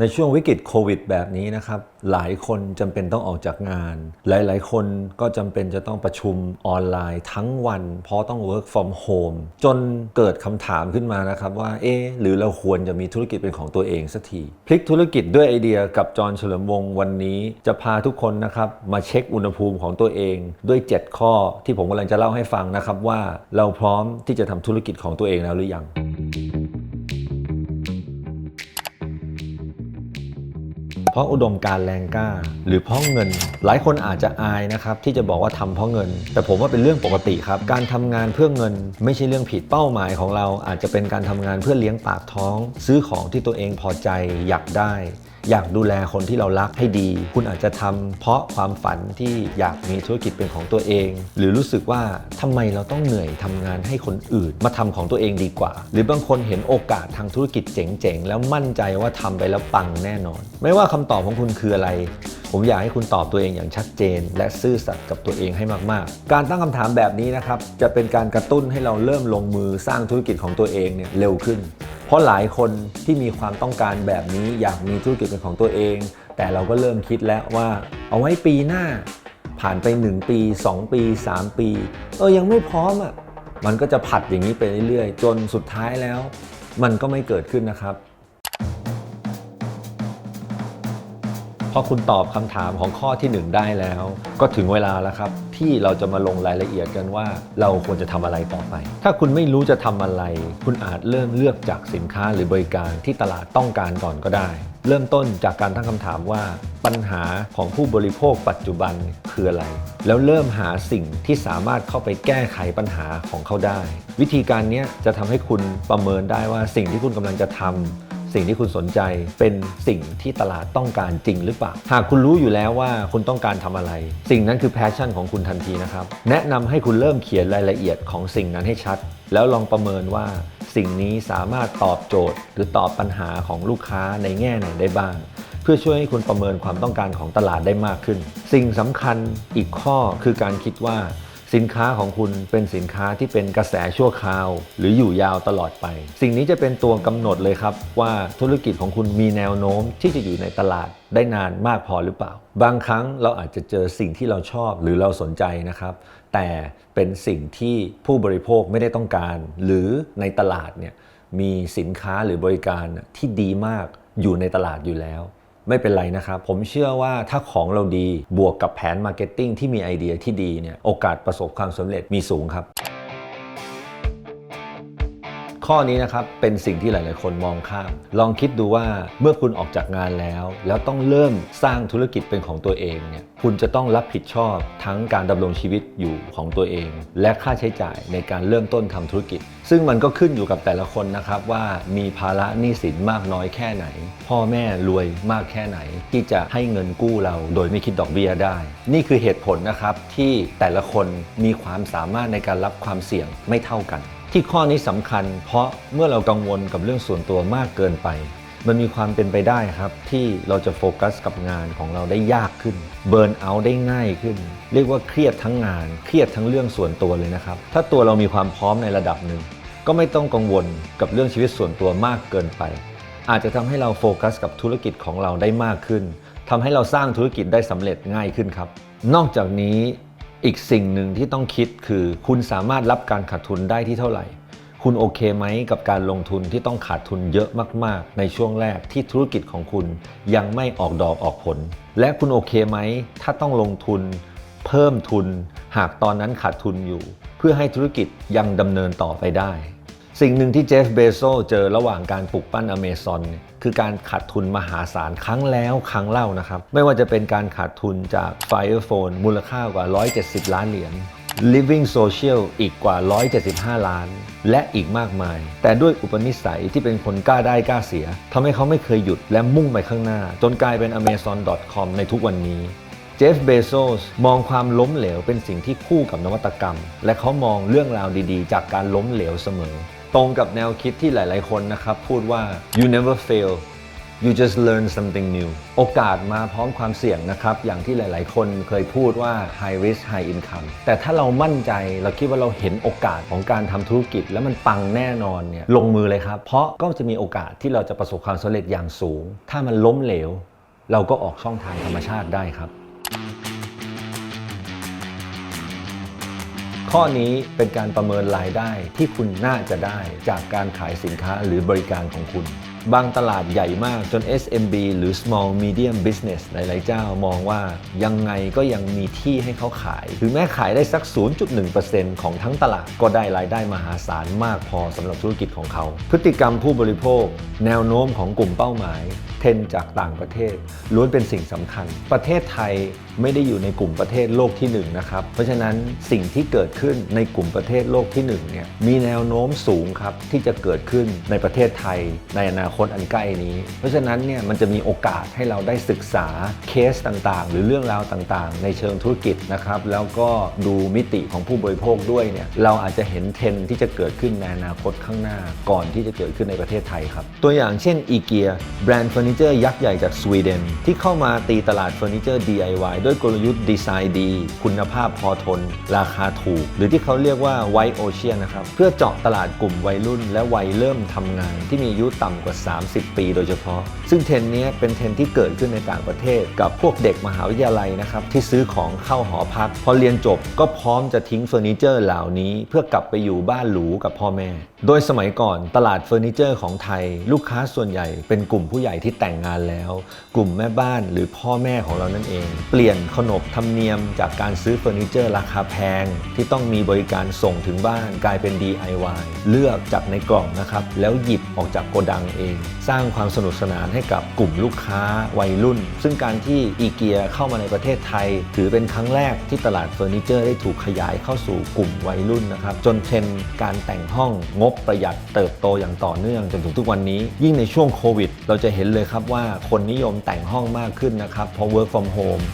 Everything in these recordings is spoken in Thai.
ในช่วงวิกฤตโควิดแบบนี้นะครับ หลายคนจำเป็นต้องออกจากงาน หลาย ๆ คนก็จำเป็นจะต้องประชุมออนไลน์ทั้งวัน เพราะต้อง work from home จนเกิดคำถามขึ้นมานะครับว่า เอ๊หรือเราควรจะมีธุรกิจเป็นของตัวเองสักที พลิกธุรกิจด้วยไอเดียกับจอห์นเฉลิมวงศ์วันนี้ จะพาทุกคนนะครับมาเช็คอุณหภูมิของตัวเอง ด้วย 7 ข้อที่ผมกำลังจะเล่าให้ฟังนะครับว่าเราพร้อมที่จะทำธุรกิจของตัวเองแล้วหรือยัง เพราะอุดมการ์แรงกล้า หรือเพราะเงิน หลายคนอาจจะอายนะครับที่จะบอกว่าทำเพราะเงิน แต่ผมว่าเป็นเรื่องปกติครับ การทำงานเพื่อเงิน ไม่ใช่เรื่องผิดเป้าหมายของเราอาจจะเป็นการทำงานเพื่อเลี้ยงปากท้อง ซื้อของที่ตัวเองพอใจอยากได้ อยากดูแลคนที่เรารักให้ดี คุณอาจจะทำเพราะความฝันที่อยากมีธุรกิจเป็นของตัวเอง หรือรู้สึกว่าทำไมเราต้องเหนื่อยทำงานให้คนอื่น มาทำของตัวเองดีกว่า หรือบางคนเห็นโอกาสทางธุรกิจเจ๋งๆ แล้วมั่นใจว่าทำไปแล้วปังแน่นอน ไม่ว่าคำตอบของคุณคืออะไร ผมอยากให้คุณตอบตัวเองอย่างชัดเจน และซื่อสัตย์กับตัวเองให้มากๆ การตั้งคำถามแบบนี้นะครับจะเป็นการกระตุ้นให้เราเริ่มลงมือสร้างธุรกิจของตัวเองเนี่ยเร็วขึ้น ราะหลายคนที่มีความต้องการแบบนี้อยากมีธุรกิจเป็นของตัวเอง แต่เราก็เริ่มคิดแล้วว่าเอาไว้ปีหน้า ผ่านไป 1 ปี 2 ปี 3 ปี เออยังไม่พร้อมอะ่ะมันก็จะผัดอย่างนี้ไปเรื่อยๆ จนสุดท้ายแล้ว มันก็ไม่เกิดขึ้นนะครับ พอคุณตอบคำถามของข้อที่ 1 ได้แล้ว ก็ถึงเวลาแล้วครับ ที่เราจะมาลงรายละเอียดกันว่า เราควรจะทำอะไรต่อไป ถ้าคุณไม่รู้จะทำอะไร คุณอาจเริ่มเลือกจากสินค้าหรือบริการที่ตลาดต้องการก่อนก็ได้ เริ่มต้นจากการตั้งคำถามว่าปัญหาของผู้บริโภคปัจจุบันคืออะไร แล้วเริ่มหาสิ่งที่สามารถเข้าไปแก้ไขปัญหาของเขาได้ วิธีการนี้จะทำให้คุณประเมินได้ว่าสิ่งที่คุณกำลังจะทำ สิ่งที่คุณสนใจเป็นสิ่งที่ตลาดต้องการจริงหรือเปล่า หากคุณรู้อยู่แล้วว่าคุณต้องการทำอะไร สิ่งนั้นคือแพชชั่นของคุณทันทีนะครับ แนะนำให้คุณเริ่มเขียนรายละเอียดของสิ่งนั้นให้ชัด แล้วลองประเมินว่าสิ่งนี้สามารถตอบโจทย์ หรือตอบปัญหาของลูกค้าในแง่ไหนได้บ้าง เพื่อช่วยให้คุณประเมินความต้องการของตลาดได้มากขึ้น สิ่งสำคัญอีกข้อคือการคิดว่า สินค้าของคุณเป็นสินค้าที่เป็นกระแสชั่วคราว หรืออยู่ยาวตลอดไป สิ่งนี้จะเป็นตัวกำหนดเลยครับว่าธุรกิจของคุณมีแนวโน้มที่จะอยู่ในตลาดได้นานมากพอหรือเปล่า บางครั้งเราอาจจะเจอสิ่งที่เราชอบหรือเราสนใจนะครับ แต่เป็นสิ่งที่ผู้บริโภคไม่ได้ต้องการ หรือในตลาดเนี่ยมีสินค้าหรือบริการที่ดีมากอยู่ในตลาดอยู่แล้ว ไม่เป็นไรนะครับ ผมเชื่อว่าถ้าของเราดีบวกกับแผนมาร์เก็ตติ้งที่มีไอเดียที่ดีเนี่ยโอกาสประสบความสำเร็จมีสูงครับ ข้อนี้นะครับเป็นสิ่งที่หลาย ๆ คนมองข้าม ลองคิดดูว่าเมื่อคุณออกจากงานแล้ว แล้วต้องเริ่มสร้างธุรกิจเป็นของตัวเองเนี่ยคุณจะต้องรับผิดชอบทั้งการดำรงชีวิตอยู่ของตัวเอง และค่าใช้จ่ายในการเริ่มต้นทำธุรกิจ ซึ่งมันก็ขึ้นอยู่กับแต่ละคนนะครับว่ามีภาระหนี้สินมากน้อยแค่ไหน พ่อแม่รวยมากแค่ไหน ที่จะให้เงินกู้เราโดยไม่คิดดอกเบี้ยได้ นี่คือเหตุผลนะครับที่แต่ละคนมีความสามารถในการรับความเสี่ยงไม่เท่ากัน ที่ข้อนี้สำคัญ เพราะเมื่อเรากังวลกับเรื่องส่วนตัวมากเกินไป มันมีความเป็นไปได้ครับ ที่เราจะโฟกัสกับงานของเราได้ยากขึ้น เบิร์นเอาท์ได้ง่ายขึ้น เรียกว่าเครียดทั้งงาน เครียดทั้งเรื่องส่วนตัวเลยนะครับ ถ้าตัวเรามีความพร้อมในระดับหนึ่ง ก็ไม่ต้องกังวลกับเรื่องชีวิตส่วนตัวมากเกินไป อาจจะทำให้เราโฟกัสกับธุรกิจของเราได้มากขึ้นทำให้เราสร้างธุรกิจได้สำเร็จง่ายขึ้นครับ นอกจากนี้ อีกสิ่งหนึ่งที่ต้องคิดคือคุณสามารถรับการขาดทุนได้ที่เท่าไหร่ คุณโอเคไหมกับการลงทุนที่ต้องขาดทุนเยอะมาก ๆ ในช่วงแรกที่ธุรกิจของคุณยังไม่ออกดอกออกผล และคุณโอเคไหมถ้าต้องลงทุน เพิ่มทุน หากตอนนั้นขาดทุนอยู่ เพื่อให้ธุรกิจยังดำเนินต่อไปได้ สิ่งหนึ่งที่เจฟเบโซเจอระหว่างการปลูกปั้นอเมซอนคือการขาดทุนมหาศาลครั้งแล้วครั้งเล่านะครับ ไม่ว่าจะเป็นการขาดทุนจาก Firephone มูลค่ากว่า 170 ล้านเหรียญ Living Social อีกกว่า 175 ล้าน และอีกมากมาย แต่ด้วยอุปนิสัยที่เป็นคนกล้าได้กล้าเสียทำให้เขาไม่เคยหยุดและมุ่งไปข้างหน้า จนกลายเป็น Amazon.com ในทุกวันนี้เจฟเบโซสมองความล้มเหลวเป็นสิ่งที่คู่กับนวัตกรรม และเขามองเรื่องราวดีๆ จากการล้มเหลวเสมอ ตรงกับแนวคิดที่หลาย ๆ คนนะครับ พูดว่า you never fail you just learn something new โอกาสมาพร้อมความเสี่ยงนะครับ อย่างที่หลาย ๆ คนเคยพูดว่า high risk high income แต่ถ้าเรามั่นใจเราคิดว่าเราเห็นโอกาสของการทำธุรกิจ แล้วมันปังแน่นอนเนี่ยลงมือเลยครับ เพราะก็จะมีโอกาสที่เราจะประสบความสำเร็จอย่างสูง ถ้ามันล้มเหลว เราก็ออกช่องทางธรรมชาติได้ครับ ข้อนี้เป็นการประเมินรายได้ที่คุณน่าจะได้จากการขายสินค้าหรือบริการของคุณ บางตลาดใหญ่มากจน SMB หรือ small medium business หลาย ๆ เจ้ามองว่ายังไงก็ยังมีที่ให้เขาขาย ถึงแม้ขายได้สัก 0.1%ของทั้งตลาดก็ได้รายได้มหาศาลมากพอสำหรับธุรกิจของเขา พฤติกรรมผู้บริโภค แนวโน้มของกลุ่มเป้าหมาย เทรนด์จากต่างประเทศ ล้วนเป็นสิ่งสำคัญ ประเทศไทยไม่ได้อยู่ในกลุ่มประเทศโลกที่1นงนะครับ เพราะฉะนั้นสิ่งที่เกิดขึ้นในกลุ่มประเทศโลกที่1เนี่ยมีแนวโน้มสูงครับที่จะเกิดขึ้นในประเทศไทย ในอนาคตอันใกล้นี้ เพราะฉะนั้นเนี่ยมันจะมีโอกาสให้เราได้ศึกษาเคสต่างๆ หรือเรื่องราวต่างๆ ในเชิงธุรกิจนะครับแล้วก็ดูมิติของผู้บริโภคด้วยเนี่ยเราอาจจะเห็นเทรนที่จะเกิดขึ้นในอนาคตข้างหน้า ก่อนที่จะเกิดขึ้นในประเทศไทยครับตัวอย่างเช่นอีเกียแบรนด์เฟอร์นิเจอร์ยักษ์ใหญ่จากสวีเดน ที่เข้ามาตีตลาดเฟอร์นิเจอร์ DIY ด้วยกลยุทธ์ดีไซน์ดี คุณภาพพอทน ราคาถูก หรือที่เขาเรียกว่า White Ocean นะครับ เพื่อเจาะตลาดกลุ่มวัยรุ่น และวัยเริ่มทำงาน ที่มีอายุต่ำกว่า 30 ปีโดยเฉพาะ ซึ่งเทรนนี้เป็นเทรนที่เกิดขึ้นในต่างประเทศ กับพวกเด็กมหาวิทยาลัยนะครับที่ซื้อของเข้าหอพัก พอเรียนจบก็พร้อมจะทิ้งเฟอร์นิเจอร์เหล่านี้ เพื่อกลับไปอยู่บ้านหรูกับพ่อแม่ โดยสมัยก่อนตลาดเฟอร์นิเจอร์ของไทย ลูกค้าส่วนใหญ่เป็นกลุ่มผู้ใหญ่ที่แต่งงานแล้ว กลุ่มแม่บ้านหรือพ่อแม่ของเรานั่นเอง เปลี่ยนขนบธรรมเนียมจากการซื้อเฟอร์นิเจอร์ราคาแพง ที่ต้องมีบริการส่งถึงบ้านกลายเป็น DIY เลือกจากในกล่องนะครับแล้วหยิบออกจากโกดังเอง สร้างความสนุกสนานให้กับกลุ่มลูกค้าวัยรุ่น ซึ่งการที่อีเกียเข้ามาในประเทศไทย ถือเป็นครั้งแรกที่ตลาดเฟอร์นิเจอร์ได้ถูกขยายเข้าสู่กลุ่มวัยรุ่นนะครับจนเทรนการแต่งห้องงบประหยัดเติบโตอย่างต่อเนื่องจนถึงทุกวันนี้ ยิ่งในช่วงโควิด เราจะเห็นเลยครับว่าคนนิยมแต่งห้องมากขึ้นนะครับเพราะ work from home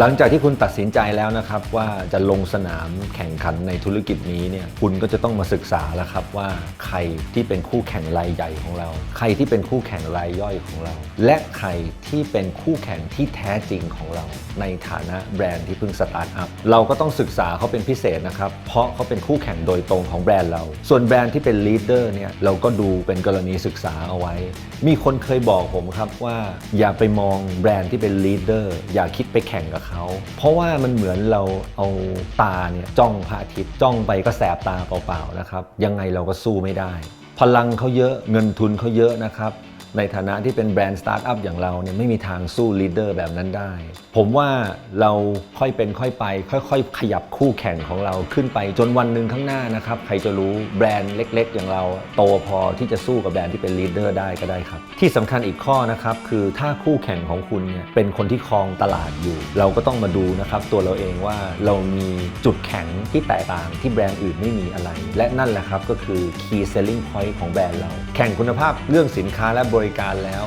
หลังจากที่คุณตัดสินใจแล้วนะครับ ว่าจะลงสนามแข่งขันในธุรกิจนี้เนี่ยคุณก็จะต้องมาศึกษาแล้วครับว่าใครที่เป็นคู่แข่งรายใหญ่ของเรา ใครที่เป็นคู่แข่งรายย่อยของเรา และใครที่เป็นคู่แข่งที่แท้จริงของเรา ในฐานะแบรนด์ที่เพิ่งสตาร์ทอัพเราก็ต้องศึกษาเขาเป็นพิเศษนะครับเพราะเขาเป็นคู่แข่งโดยตรงของแบรนด์เรา ส่วนแบรนด์ที่เป็นลีดเดอร์เนี่ยเราก็ดูเป็นกรณีศึกษาเอาไว้ มีคนเคยบอกผมครับว่าอย่าไปมองแบรนด์ที่เป็นลีดเดอร์อย่าคิดไปแข่งกับเขา เพราะว่ามันเหมือนเราเอาตาเนี่ยจ้องพระอาทิตย์จ้องไปก็แสบตาเปล่าๆนะครับ ยังไงเราก็สู้ไม่ได้ พลังเขาเยอะเงินทุนเขาเยอะนะครับ ในฐานะที่เป็นแบรนด์สตาร์ทอัพอย่างเราเนี่ยไม่มีทางสู้ลีดเดอร์แบบนั้นได้ ผมว่าเราค่อยเป็นค่อยไป ค่อย ๆ ขยับคู่แข่งของเราขึ้นไปจนวันหนึ่งข้างหน้านะครับใครจะรู้แบรนด์เล็ก ๆ อย่างเรา โตพอที่จะสู้กับแบรนด์ที่เป็นลีดเดอร์ได้ก็ได้ครับ ที่สำคัญอีกข้อนะครับคือถ้าคู่แข่งของคุณเนี่ยเป็นคนที่ครองตลาดอยู่ เราก็ต้องมาดูนะครับตัวเราเองว่าเรามีจุดแข็งที่แตกต่างที่แบรนด์อื่นไม่มีอะไร และนั่นแหละครับก็คือ key selling point ของแบรนด์เรา แข่งคุณภาพเรื่องสินค้าและบริการแล้ว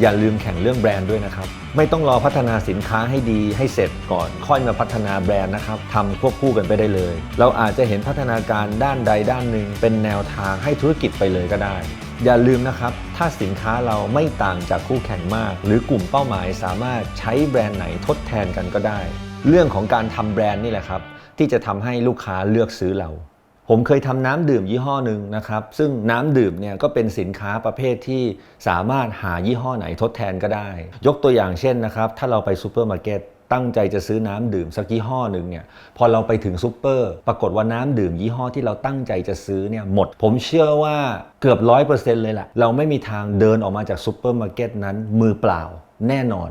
อย่าลืมแข่งเรื่องแบรนด์ด้วยนะครับ ไม่ต้องรอพัฒนาสินค้าให้ดีให้เสร็จก่อน ค่อยมาพัฒนาแบรนด์นะครับทำควบคู่กันไปได้เลย เราอาจจะเห็นพัฒนาการด้านใดด้านหนึ่ง เป็นแนวทางให้ธุรกิจไปเลยก็ได้ อย่าลืมนะครับ ถ้าสินค้าเราไม่ต่างจากคู่แข่งมาก หรือกลุ่มเป้าหมายสามารถใช้แบรนด์ไหนทดแทนกันก็ได้ เรื่องของการทำแบรนด์นี่แหละครับที่จะทำให้ลูกค้าเลือกซื้อเรา ผมเคยทำน้ำดื่มยี่ห้อหนึ่งนะครับ ซึ่งน้ำดื่มเนี่ยก็เป็นสินค้าประเภทที่สามารถหายี่ห้อไหนทดแทนก็ได้ ยกตัวอย่างเช่นนะครับ ถ้าเราไปซูเปอร์มาร์เก็ตตั้งใจจะซื้อน้ำดื่มสักยี่ห้อหนึ่งเนี่ยพอเราไปถึงซูเปอร์ ปรากฏว่าน้ำดื่มยี่ห้อที่เราตั้งใจจะซื้อเนี่ยหมด ผมเชื่อว่าเกือบร้อยเปอร์เซ็นต์เลยแหละเราไม่มีทางเดินออกมาจากซูเปอร์มาร์เก็ตนั้นมือเปล่าแน่นอน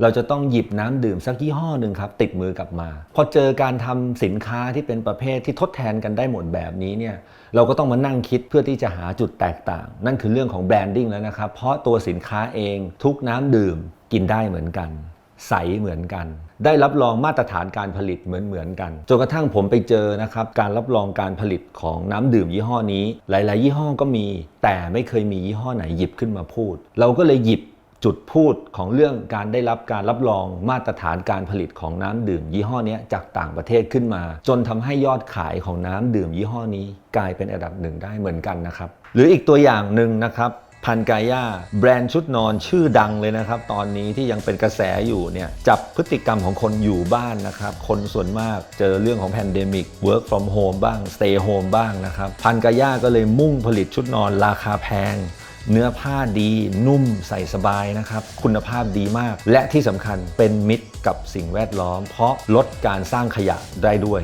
เราจะต้องหยิบน้ำดื่มสักยี่ห้อหนึ่งครับติดมือกลับมา พอเจอการทำสินค้าที่เป็นประเภทที่ทดแทนกันได้หมดแบบนี้เนี่ยเราก็ต้องมานั่งคิดเพื่อที่จะหาจุดแตกต่าง นั่นคือเรื่องของแบรนดิ้งแล้วนะครับ เพราะตัวสินค้าเองทุกน้ำดื่มกินได้เหมือนกัน ใสเหมือนกัน ได้รับรองมาตรฐานการผลิตเหมือนเหมือนกันจนกระทั่งผมไปเจอนะครับการรับรองการผลิตของน้ำดื่มยี่ห้อนี้ หลาย ๆ ยี่ห้อก็มี แต่ไม่เคยมียี่ห้อไหนหยิบขึ้นมาพูด เราก็เลยหยิบ จุดพูดของเรื่องการได้รับการรับรองมาตรฐานการผลิตของน้ำดื่มยี่ห้อนี้จากต่างประเทศขึ้นมา จนทำให้ยอดขายของน้ำดื่มยี่ห้อนี้ กลายเป็นอันดับหนึ่งได้เหมือนกันนะครับ หรืออีกตัวอย่างหนึ่งนะครับพันกาย่าแบรนด์ชุดนอนชื่อดังเลยนะครับ ตอนนี้ที่ยังเป็นกระแสอยู่เนี่ยจับพฤติกรรมของคนอยู่บ้านนะครับ คนส่วนมากเจอเรื่องของแพนเดมิก work from home บ้าง stay home บ้างนะครับ พันกาย่าก็เลยมุ่งผลิตชุดนอนราคาแพง เนื้อผ้าดีนุ่มใส่สบายนะครับ คุณภาพดีมาก และที่สำคัญเป็นมิตรกับสิ่งแวดล้อม เพราะลดการสร้างขยะได้ด้วย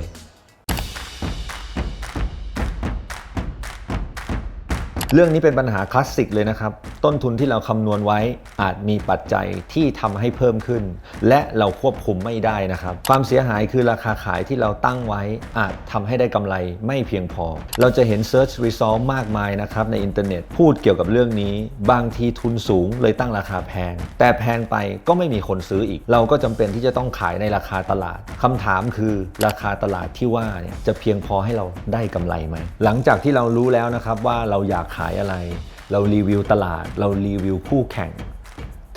เรื่องนี้เป็นปัญหาคลาสสิกเลยนะครับต้นทุนที่เราคำนวณไว้อาจมีปัจจัยที่ทำให้เพิ่มขึ้น และเราควบคุมไม่ได้นะครับ ความเสียหายคือราคาขายที่เราตั้งไว้ อาจทำให้ได้กำไรไม่เพียงพอ เราจะเห็น Search Result มากมายนะครับในอินเทอร์เน็ตพูดเกี่ยวกับเรื่องนี้ บางทีทุนสูงเลยตั้งราคาแพง แต่แพงไปก็ไม่มีคนซื้ออีก เราก็จำเป็นที่จะต้องขายในราคาตลาดคำถามคือราคาตลาดที่ว่าเนี่ยจะเพียงพอให้เราได้กำไรไหมหลังจากที่เรารู้แล้วนะครับว่าเราอยากขายอะไร เรารีวิวตลาด เรารีวิวคู่แข่ง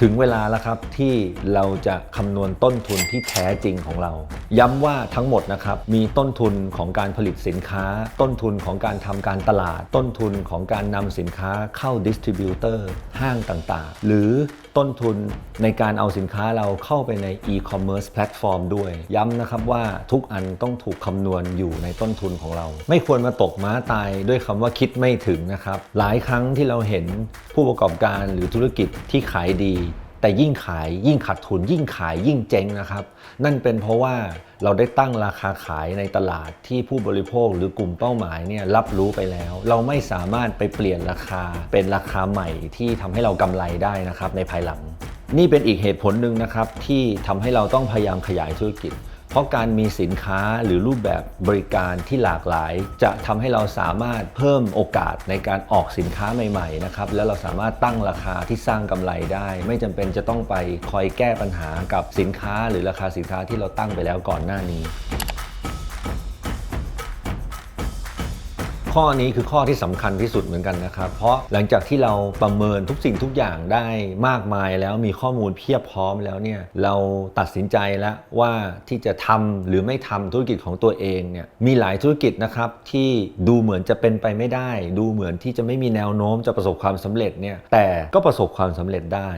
ถึงเวลาแล้วครับที่เราจะคำนวณต้นทุนที่แท้จริงของเรา ย้ำว่าทั้งหมดนะครับมีต้นทุนของการผลิตสินค้า ต้นทุนของการทำการตลาด ต้นทุนของการนำสินค้าเข้าดิสติบิวเตอร์ห้างต่างๆ หรือต้นทุนในการเอาสินค้าเราเข้าไปใน e-commerce แพลตฟอร์มด้วย ย้ำนะครับว่าทุกอันต้องถูกคำนวณอยู่ในต้นทุนของเรา ไม่ควรมาตกม้าตายด้วยคำว่าคิดไม่ถึงนะครับ หลายครั้งที่เราเห็นผู้ประกอบการหรือธุรกิจที่ขายดี แต่ยิ่งขายยิ่งขาดทุน ยิ่งขายยิ่งเจ๊งนะครับ นั่นเป็นเพราะว่าเราได้ตั้งราคาขายในตลาดที่ผู้บริโภคหรือกลุ่มเป้าหมายเนี่ยรับรู้ไปแล้ว เราไม่สามารถไปเปลี่ยนราคาเป็นราคาใหม่ที่ทำให้เรากำไรได้นะครับในภายหลัง นี่เป็นอีกเหตุผลหนึ่งนะครับที่ทำให้เราต้องพยายามขยายธุรกิจ เพราะการมีสินค้าหรือรูปแบบบริการที่หลากหลาย จะทำให้เราสามารถเพิ่มโอกาสในการออกสินค้าใหม่ๆนะครับแล้วเราสามารถตั้งราคาที่สร้างกำไรได้ ไม่จำเป็นจะต้องไปคอยแก้ปัญหากับสินค้า หรือราคาสินค้าที่เราตั้งไปแล้วก่อนหน้านี้ ข้อนี้คือข้อที่สำคัญที่สุดเหมือนกันนะครับ เพราะหลังจากที่เราประเมินทุกสิ่งทุกอย่างได้มากมายแล้วมีข้อมูลเพียบพร้อมแล้วเนี่ยเราตัดสินใจแล้วว่าที่จะทำหรือไม่ทำธุรกิจของตัวเองเนี่ยมีหลายธุรกิจนะครับที่ดูเหมือนจะเป็นไปไม่ได้ ดูเหมือนที่จะไม่มีแนวโน้มจะประสบความสำเร็จเนี่ยแต่ก็ประสบความสำเร็จได้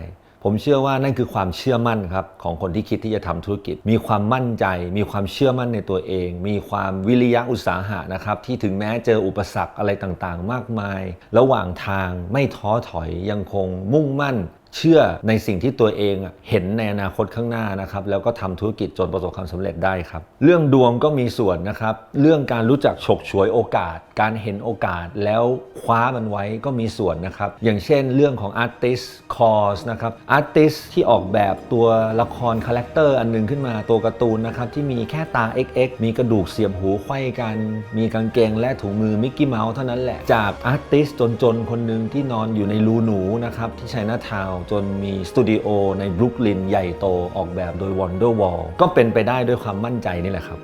ผมเชื่อว่านั่นคือความเชื่อมั่นครับของคนที่คิดที่จะทำธุรกิจ มีความมั่นใจ มีความเชื่อมั่นในตัวเอง มีความวิริยะอุตสาหะนะครับที่ถึงแม้เจออุปสรรคอะไรต่างๆ มากมาย ระหว่างทางไม่ท้อถอยยังคงมุ่งมั่น เชื่อในสิ่งที่ตัวเองเห็นในอนาคตข้างหน้านะครับแล้วก็ทำธุรกิจจนประสบความสำเร็จได้ครับ เรื่องดวงก็มีส่วนนะครับ เรื่องการรู้จักฉกฉวยโอกาส การเห็นโอกาสแล้วคว้ามันไว้ก็มีส่วนนะครับ อย่างเช่นเรื่องของ Artist Course นะครับ Artist ที่ออกแบบตัวละครคาแรคเตอร์อันหนึงขึ้นมาตัวการ์ตูนนะครับที่มีแค่ตา XX มีกระดูกเสียบหูไขว้กัน มีกางเกงและถุงมือมิกกี้เมาส์เท่านั้นแหละจากอาร์ติสจนๆคนหนึ่งที่นอนอยู่ในรูหนูนะครับที่ไชน่าทาวน์จนมีสตูดิโอในบรุกลินใหญ่โตออกแบบโดย Wonderwall ก็เป็นไปได้ด้วยความมั่นใจนี่แหละครับ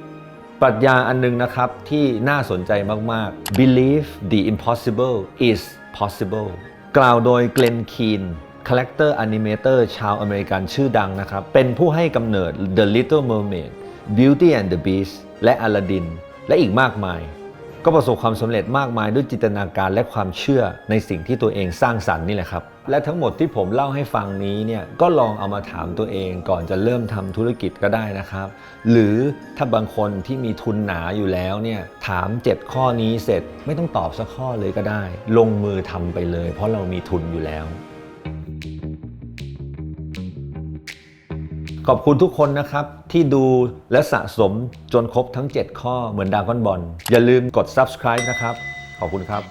ปรัชญาอันหนึงนะครับที่น่าสนใจมาก ๆ believe the impossible is possible กล่าวโดยเก e นคีนคาแรคเตอร์แอนิเมเตอร์ชาวอเมริกันชื่อดังนะครับ เป็นผู้ให้กำเนิด The Little Mermaid Beauty and the Beast และ Aladdin และอีกมากมาย ก็ประสบความสำเร็จมากมายด้วยจินตนาการและความเชื่อในสิ่งที่ตัวเองสร้างสรรค์นี่แหละครับ และทั้งหมดที่ผมเล่าให้ฟังนี้เนี่ยก็ลองเอามาถามตัวเองก่อนจะเริ่มทำธุรกิจก็ได้นะครับ หรือถ้าบางคนที่มีทุนหนาอยู่แล้วเนี่ยถาม 7 ข้อนี้เสร็จไม่ต้องตอบสักข้อเลยก็ได้ ลงมือทำไปเลย เพราะเรามีทุนอยู่แล้วขอบคุณทุกคนนะครับ ที่ดูและสะสมจนครบทั้ง 7 ข้อเหมือนดากอนบอลอย่าลืมกด subscribe นะครับ ขอบคุณครับ